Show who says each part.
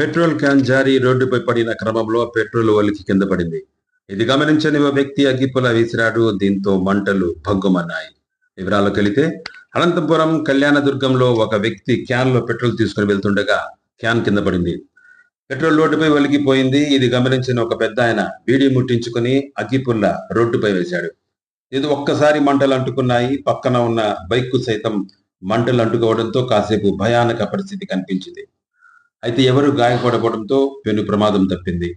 Speaker 1: Petrol can జారీ రోడ్డుపై పడిన క్రమంలో పెట్రోల్ ఒలికి కింద పడింది. ఇది గమనించని ఓ వ్యక్తి అగ్గిపుల విసిరాడు. దీంతో మంటలు భగ్గుమన్నాయి. వివరాలకు వెళితే అనంతపురం కళ్యాణదుర్గంలో ఒక వ్యక్తి క్యాన్లో పెట్రోల్ తీసుకుని వెళ్తుండగా క్యాన్ కింద పడింది. పెట్రోల్ రోడ్డుపై ఒలిగిపోయింది. ఇది గమనించిన ఒక పెద్ద ఆయన బీడీ ముట్టించుకుని అగ్గిపుల్ల రోడ్డుపై వేశాడు. ఇది ఒక్కసారి మంటలు అంటుకున్నాయి. పక్కన ఉన్న బైక్ సైతం మంటలు అంటుకోవడంతో కాసేపు భయానక పరిస్థితి కనిపించింది. అయితే ఎవరు గాయపడకపోవడంతో పెను ప్రమాదం తప్పింది.